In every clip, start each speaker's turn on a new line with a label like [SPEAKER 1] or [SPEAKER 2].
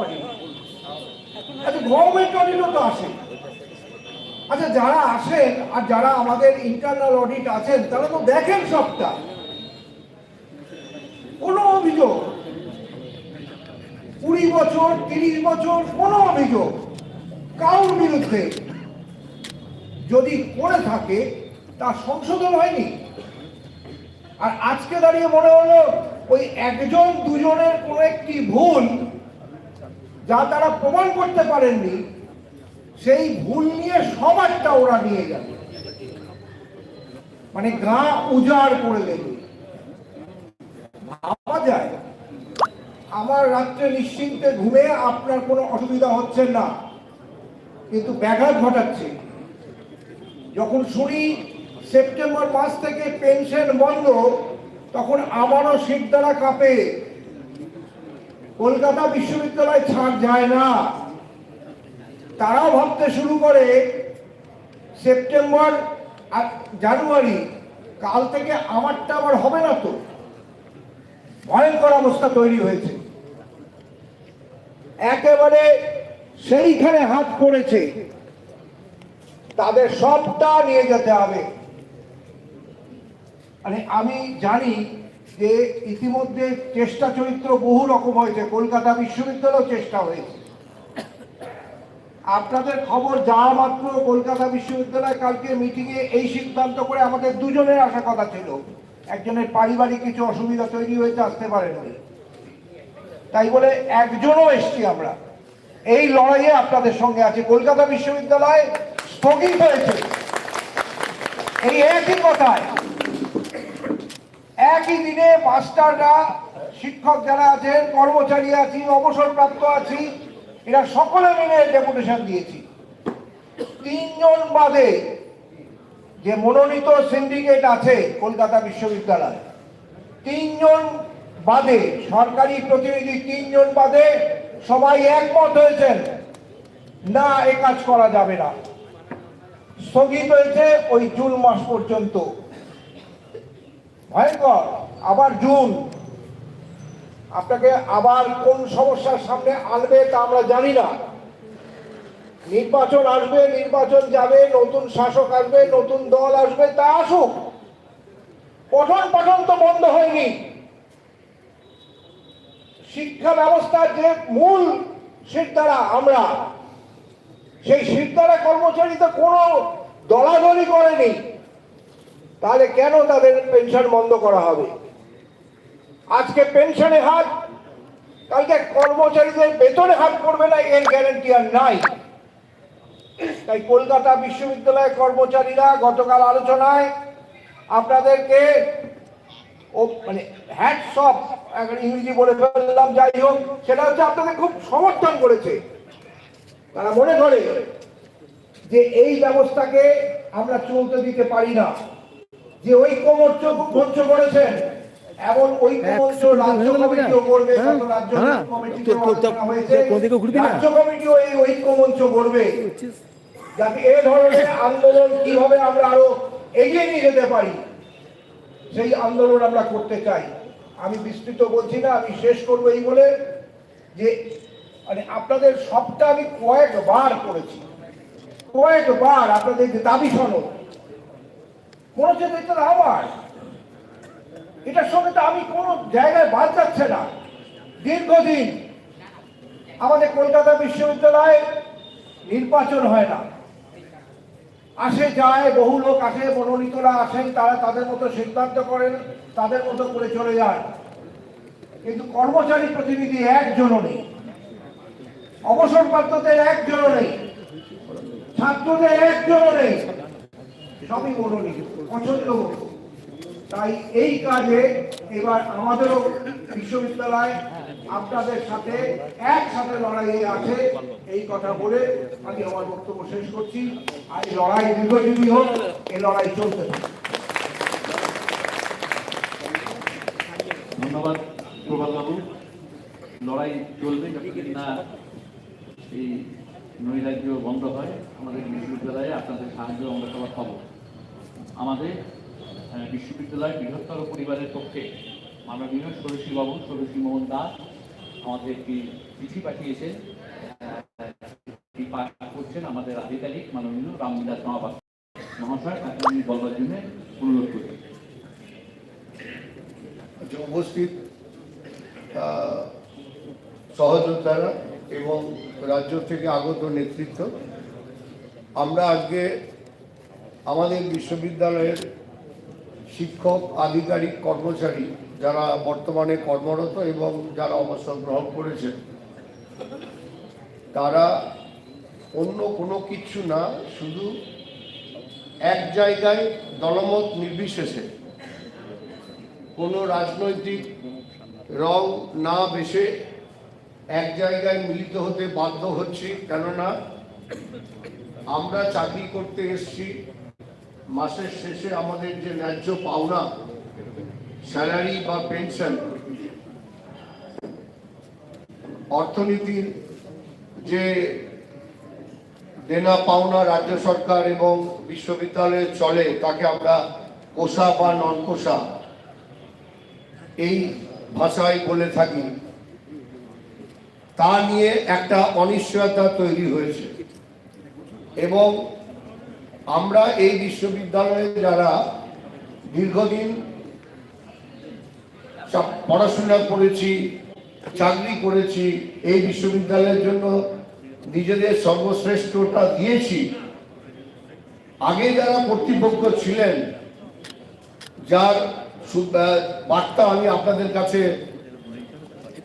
[SPEAKER 1] Audit আচ্ছা government অডিটও তো আসে। আচ্ছা যারা আসেন আর যারা আমাদের ইন্টারনাল অডিট আছেন, তারা তো দেখেন সবটা। কোনো অভিযোগ। কুড়ি বছর, তিরিশ বছর, কোনো অভিযোগ। কারোর বিরুদ্ধে। যদি করে থাকে তা সংশোধন হয়নি। আর আজকে দাঁড়িয়ে মনে হলো, ওই একজন দুজনের কোনো একটি ভুল যা তারা প্রমাণ করতে পারেননি, সেই ভুল নিয়ে সবারটা ওরা নিয়ে গেল। মানে গা উজাড় করে দেবে। ভাবা যায়, আমার রাত্রে নিশ্চিন্তে ঘুমে আপনার কোনো অসুবিধা হচ্ছে না, কিন্তু ব্যাঘাত ঘটাচ্ছে। যখন শুনি সেপ্টেম্বর মাস থেকে পেনশন বন্ধ, তখন আমারও শীত দ্বারা কাঁপে। কলকাতা বিশ্ববিদ্যালয় ছাড় যায় না। তারাও ভাবতে শুরু করে সেপ্টেম্বর জানুয়ারি, কাল থেকে আমারটা আবার হবে না তো? ভয়ঙ্কর অবস্থা তৈরি হয়েছে। একেবারে সেইখানে হাত পড়েছে। তাদের সবটা নিয়ে যেতে হবে। মানে আমি জানি যে ইতিমধ্যে চেষ্টা চরিত্র বহু রকম হয়েছে, কলকাতা বিশ্ববিদ্যালয়েও চেষ্টা হয়েছে। আপনাদের খবর যা মাত্র কলকাতা বিশ্ববিদ্যালয়, কালকে মিটিংয়ে এই সিদ্ধান্ত করে আমাদের দুজনের আসা কথা ছিল। একজনের পারিবারিক কিছু অসুবিধা তৈরি হয়েছে, আসতে পারেনি তাই বলে একজনও এসছি আমরা। এই লড়াইয়ে আপনাদের সঙ্গে আছে। কলকাতা বিশ্ববিদ্যালয় স্থগিত হয়েছে। এই একই কথায় একই দিনে মাস্টাররা, শিক্ষক যারা আছেন, কর্মচারী আছি, অবসরপ্রাপ্ত আছি, এরা সকলে মিলে ডেপুটেশন দিয়েছি। তিনজন বাদে যে মনোনীত সিন্ডিকেট আছে কলকাতা বিশ্ববিদ্যালয়, তিনজন বাদে সরকারি প্রতিনিধি, তিনজন বাদে সবাই একমত হয়েছেন, না, এ কাজ করা যাবে না। স্থগিত হয়েছে ওই জুন মাস পর্যন্ত। ভয়ঙ্কর আবার জুন। আপনাকে আবার কোন সমস্যার সামনে আনবে তা আমরা জানি না। নির্বাচন আসবে, নির্বাচন যাবে, নতুন শাসক আসবে, নতুন দল আসবে, তা আসুক। পঠন পাঠন তো বন্ধ হয়নি। শিক্ষা ব্যবস্থার যে মূল শিরদারা আমরা, সেই শিরদারা কর্মচারী তো কোনো দলাদলি করেনি। তাহলে কেন তাদের পেনশন বন্ধ করা হবে? আজকে পেনশনে হাত, কালকে কর্মচারীদের বেতনে হাত করবে না, এর গ্যারেন্টি আর নাই। তাই কলকাতা বিশ্ববিদ্যালয়ের কর্মচারীরা গতকাল আলোচনায় আপনাদেরকে ও মানে হ্যাটস অফ ইংরেজি বলে ফেললাম, যাই হোক, সেটা হচ্ছে আপনাদের খুব সমর্থন করেছে। তারা মনে করে যে এই ব্যবস্থাকে আমরা চলতে দিতে পারি না। যে ঐক্যমঞ্চ মঞ্চ করেছেন এমন ঐক্যমঞ্চ রাজ্য কমিটিও করবে
[SPEAKER 2] হ্যাঁ,
[SPEAKER 1] রাজ্য আলোচনা হয়েছে। কমিটিও এই ঐক্যমঞ্চ করবে। যাতে এ ধরনের আন্দোলন কীভাবে আমরা আরও এগিয়ে নিয়ে যেতে পারি সেই আন্দোলন আমরা করতে চাই। আমি বিস্তৃত বলছি না আমি শেষ করব এই বলে যে মানে আপনাদের সবটা আমি কয়েকবার করেছি। কয়েকবার আপনাদের যে দাবি সনদ হচ্ছে যে এটা আমার এটার সঙ্গে তো আমি কোনো জায়গায় বাদ যাচ্ছে না। দীর্ঘদিন আমাদের কলকাতা বিশ্ববিদ্যালয়ে নির্বাচন হয় না। আসে, যায়, বহু লোক আসে, মনোনীতরা আসেন, তারা তাদের মতো সিদ্ধান্ত করেন, তাদের মতো করে চলে যান। কিন্তু কর্মচারী প্রতিনিধি একজনও নেই। অবসরপ্রাপ্তদের একজনও নেই। ছাত্রদের একজনও নেই। সবই মনোনীত পছন্দ তাই এই কাজে এবার আমাদেরও বিশ্ববিদ্যালয় আপনাদের সাথে একসাথে লড়াইয়ে আছে। এই কথা বলে আমি আমার বক্তব্য শেষ করছি। আর এই লড়াই দীর্ঘজীবী হোক, এই লড়াই চলতে
[SPEAKER 3] ধন্যবাদ প্রভাতবাবু লড়াই চলবে না এই নৈরাজ্য বন্ধ হয়, আমাদের বিশ্ববিদ্যালয়ে আপনাদের সাহায্য, আমরা সবার পাবো আমাদের আহ, বিশ্ববিদ্যালয় বৃহত্তর পরিবারের পক্ষে মাননীয় ষোড়শী বাবু ষোড়শী মোহন দাস আমাদের একটি চিঠি পাঠিয়েছেন করছেন আমাদের আধিকারিক মাননীয় রামবিলাস মহাপাত্র মহাশয় তাকে আমি বলবার জন্য অনুরোধ করি
[SPEAKER 2] উপস্থিত সহযোদ্ধারা এবং রাজ্য থেকে আগত নেতৃত্ব আমরা আজকে আমাদের বিশ্ববিদ্যালয়ের শিক্ষক, আধিকারিক, কর্মচারী যারা বর্তমানে কর্মরত এবং যারা অবসর গ্রহণ করেছেন, তারা অন্য কোনো কিছু না, শুধু এক জায়গায় দলমত নির্বিশেষে কোনো রাজনৈতিক রং না বেশে এক জায়গায় মিলিত হতে বাধ্য হচ্ছি। কেননা আমরা চাকরি করতে এসছি মাসের শেষে আমাদের যে ন্যায্য পাওনা, স্যালারি বা পেনশন, অর্থনীতির যে দেনা পাওনা রাজ্য সরকার এবং বিশ্ববিদ্যালয়ে চলে, তাকে আমরা কোষা বা নন কোষা এই ভাষায় বলে থাকি। তা নিয়ে একটা অনিশ্চয়তা তৈরি হয়েছে এবং আমরা এই বিশ্ববিদ্যালয়ে যারা দীর্ঘদিন পড়াশোনা করেছি, চাকরি করেছি, এই বিশ্ববিদ্যালয়ের জন্য নিজেদের সর্বশ্রেষ্ঠটা দিয়েছি, আগে যারা কর্তৃপক্ষ ছিলেন, যার বার্তা আমি আপনাদের কাছে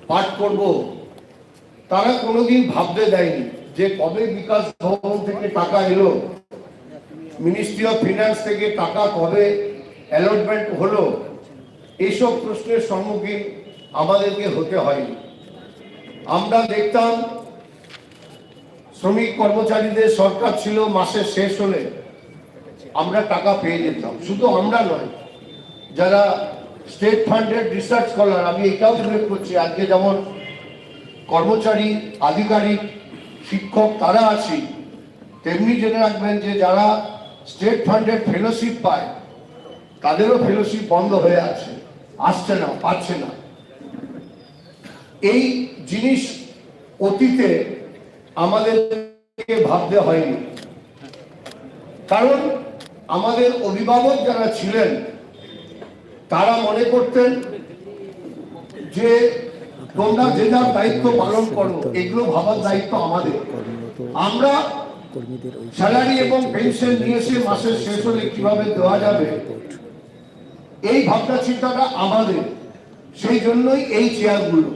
[SPEAKER 2] পাঠ করব, তারা কোনোদিন ভাবতে দেয়নি যে কবে বিকাশ ভবন থেকে টাকা এলো। মিনিস্ট্রি অফ ফিনান্স থেকে টাকা কবে অ্যালটমেন্ট হলো এইসব প্রশ্নের সম্মুখীন আমাদেরকে হতে হয়নি। আমরা দেখতাম শ্রমিক কর্মচারীদের সরকার ছিল মাসের শেষ হলে, আমরা টাকা পেয়ে যেতাম। শুধু আমরা নয়, যারা স্টেট ফান্ডেড রিসার্চ স্কলার আমি এটাও উল্লেখ করছি, আজকে যেমন কর্মচারী, আধিকারিক, শিক্ষক তারা আছি, তেমনি জেনে রাখবেন যে যারা স্টেট ফান্ডেড ফেলোশিপ পায় তাদেরও ফেলোশিপ বন্ধ হয়ে আছে। আসছে না, পাচ্ছে না। এই জিনিস অতীতে আমাদেরকে ভাবতে হয়নি। কারণ আমাদের অভিভাবক যারা ছিলেন, তারা মনে করতেন যে তোমরা যে যার দায়িত্ব পালন করো, এগুলো ভাবার দায়িত্ব আমাদের। আমরা
[SPEAKER 4] কর্মীদের ওই
[SPEAKER 2] স্যালারি এবং পেনশন নিয়েছে মাসের শেষ হলে কীভাবে দেওয়া যাবে? এই ভাবনা চিন্তাটা আমাদের। সেই জন্যই এই চেয়ারগুলো